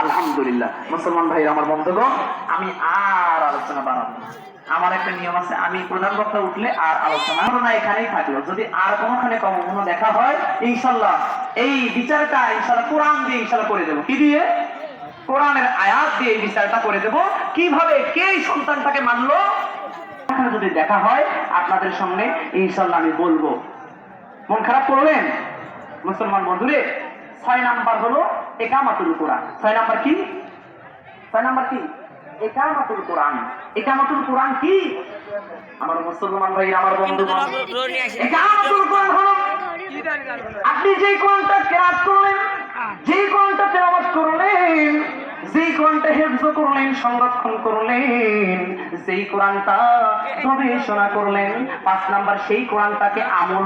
আলহামদুলিল্লাহ, মুসলমান ভাই আমার আমি আর আলোচনা আমার একটা নিয়ম আছে, আমি প্রধান বক্তা উঠলে আর আলোচনা না, এখানেই থাকল। যদি আর কোনোখানে দেখা হয় ইনশাল্লাহ এই বিচারটা ইনশাল্লাহ কোরআন দিয়ে ইনশাল্লাহ করে দেবো। কি দিয়ে? কোরআনের আয়াত দিয়ে এই বিচারটা করে দেব। কীভাবে কে সন্তানটাকে মানলো? যদি দেখা হয়, আপনাদের সঙ্গে ইনশাল্লাহ আমি বলব। মন খারাপ করলেন? মুসলমান বন্ধুরে ছয় নাম্বার হলো একামাতুল কোরআন। ছয় নাম্বার কি? ছয় নাম্বার কি? একামাতুল কোরআন। একামাতুল কোরআন কি? আমার মুসলমান ভাই আমার বন্ধু একামাতুল কোরআন হলো আপনি যে কোরআনটা কেরাত করলেন যে কোরআনটা তেলাওয়াত করলেন যেই কোরআনটা হেফজ করলেন সংরক্ষণ করলেন যেই কোরআনটা গবেষণা করলেন পাঁচ নাম্বার সেই কোরআনটাকে আমল